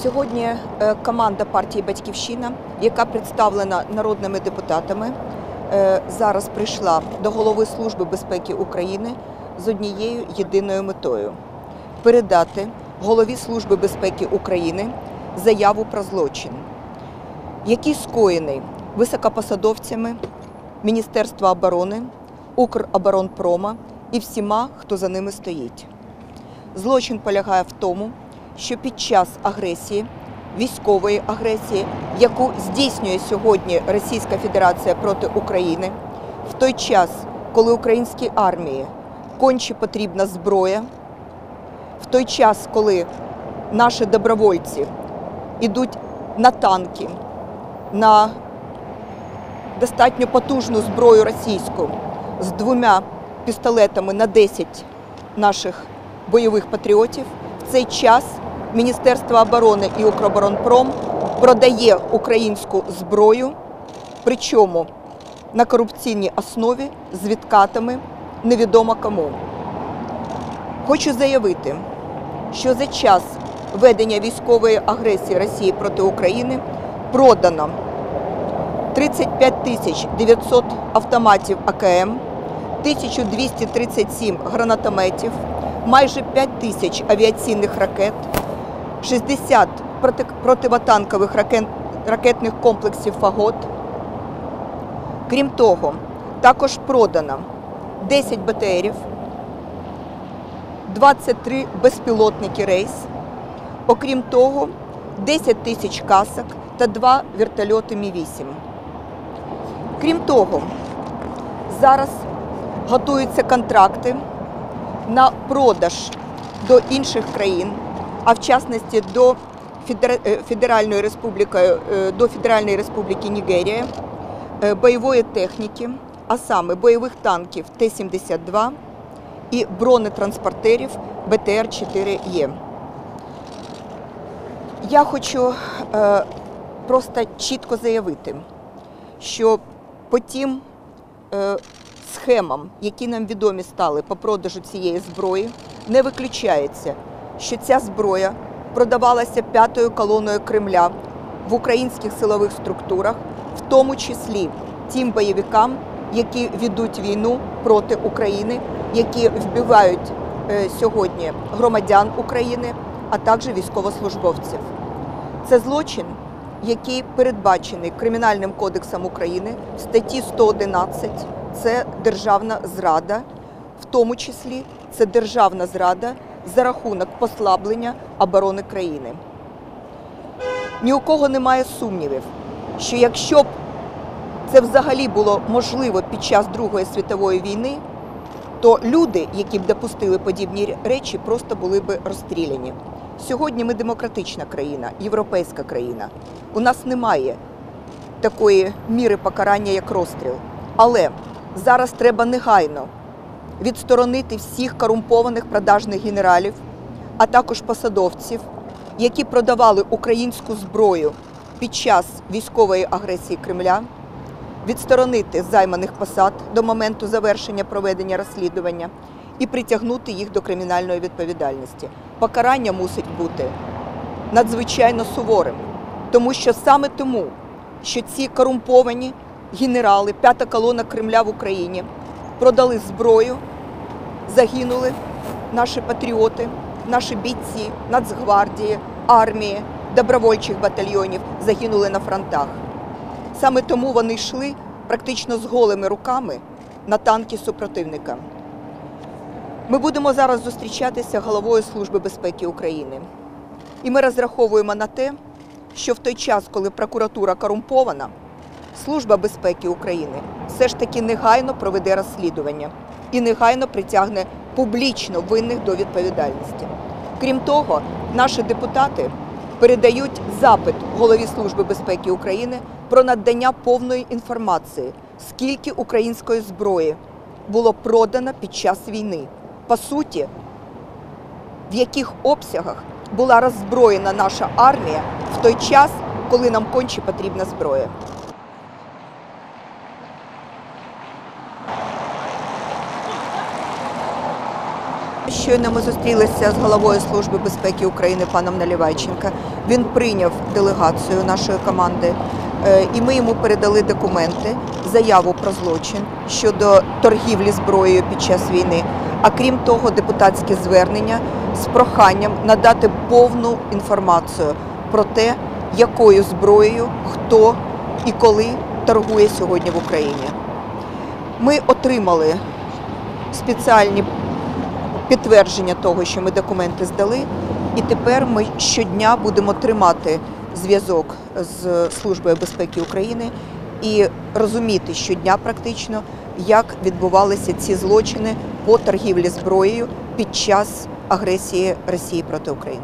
Сьогодні е, команда партії Батьківщина, яка представлена народними депутатами, е, зараз прийшла до голови Служби безпеки України з однією єдиною метою передати голові Служби безпеки України заяву про злочин, який скоєний високопосадовцями Міністерства оборони, Укроборонпрома і всіма, хто за ними стоїть. Злочин полягає в тому, що під час агресії, військової агресії, яку здійснює сьогодні Російська Федерація проти України, в той час, коли українській армії конче потрібна зброя, в той час, коли наші добровольці йдуть на танки, на достатньо потужну зброю російську з двома пістолетами на 10 наших бойових патріотів. В цей час Міністерство оборони і Укроборонпром продає українську зброю, причому на корупційній основі з відкатами невідомо кому. Хочу заявити, що за час ведення військової агресії Росії проти України продано 35 тисяч 900 автоматів АКМ, 1237 гранатометів, майже 5 тисяч авіаційних ракет, 60 проти- противотанкових ракетних комплексів «Фагот». Крім того, також продано 10 БТРів, 23 безпілотники рейс, окрім того, 10 тисяч касок та 2 вертольоти Мі-8. Крім того, зараз готуються контракти на продаж до інших країн, а в частності до е, Федеральної Республіки, е, до Федеральної Республіки Нігерія е, бойової техніки, а саме бойових танків Т-72 і бронетранспортерів БТР-4Е. Я хочу е, просто чітко заявити, що по тим е, схемам, які нам відомі стали по продажу цієї зброї, не виключається, що ця зброя продавалася п'ятою колоною Кремля в українських силових структурах, в тому числі тим бойовикам, які ведуть війну проти України, які вбивають е, сьогодні громадян України, а також військовослужбовців. Це злочин, який передбачений Кримінальним кодексом України в статті 111. Це державна зрада, в тому числі це державна зрада за рахунок послаблення оборони країни. Ні у кого немає сумнівів, що якщо б це взагалі було можливо під час Другої світової війни, то люди, які б допустили подібні речі, просто були б розстріляні. Сьогодні ми демократична країна, європейська країна. У нас немає такої міри покарання, як розстріл. Але зараз треба негайно відсторонити всіх корумпованих продажних генералів, а також посадовців, які продавали українську зброю під час військової агресії Кремля, відсторонити займаних посад до моменту завершення проведення розслідування і притягнути їх до кримінальної відповідальності. Покарання мусить бути надзвичайно суворим, тому що саме тому, що ці корумповані генерали, п'ята колона Кремля в Україні продали зброю, загинули наші патріоти, наші бійці, Нацгвардії, армії, добровольчих батальйонів загинули на фронтах. Саме тому вони йшли практично з голими руками на танки супротивника. Ми будемо зараз зустрічатися головою Служби безпеки України. І ми розраховуємо на те, що в той час, коли прокуратура корумпована, Служба безпеки України все ж таки негайно проведе розслідування і негайно притягне публічно винних до відповідальності. Крім того, наші депутати передають запит голові Служби безпеки України про надання повної інформації, скільки української зброї було продано під час війни. По суті, в яких обсягах була роззброєна наша армія в той час, коли нам конче потрібна зброя. Щойно ми зустрілися з головою Служби безпеки України паном Налівайченка. Він прийняв делегацію нашої команди, е, і ми йому передали документи, заяву про злочин щодо торгівлі зброєю під час війни. А крім того, депутатське звернення з проханням надати повну інформацію про те, якою зброєю, хто і коли торгує сьогодні в Україні. Ми отримали спеціальні підтвердження того, що ми документи здали, і тепер ми щодня будемо тримати зв'язок з Службою безпеки України і розуміти щодня практично, як відбувалися ці злочини по торгівлі зброєю під час агресії Росії проти України.